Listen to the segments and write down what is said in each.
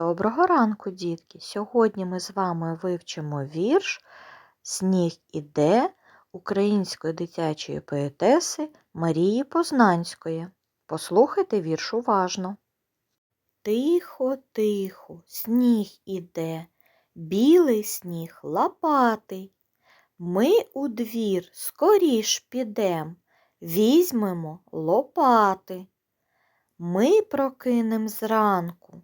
Доброго ранку, дітки! Сьогодні ми з вами вивчимо вірш Сніг іде української дитячої поетеси Марії Познанської. Послухайте вірш уважно. Тихо, тихо, сніг іде, білий сніг лопатий. Ми у двір скоріш підем, візьмемо лопати. Ми прокинем зранку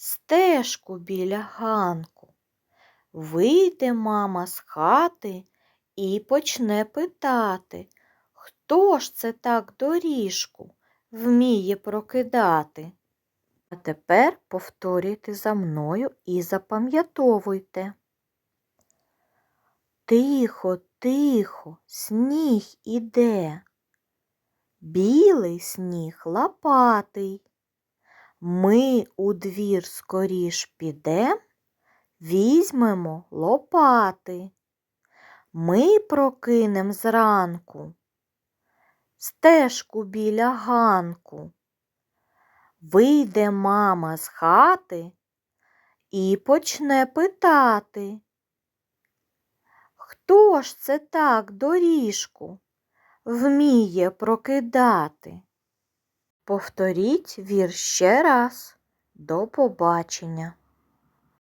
стежку біля ганку. Вийде мама з хати і почне питати, хто ж це так доріжку вміє прокидати. А тепер повторюйте за мною і запам'ятовуйте. Тихо, тихо, сніг іде, білий сніг лопатий. Ми у двір скоріш підем, візьмемо лопати. Ми прокинем зранку стежку біля ганку. Вийде мама з хати і почне питати. Хто ж це так доріжку вміє прокидати? Повторіть вірш ще раз. До побачення.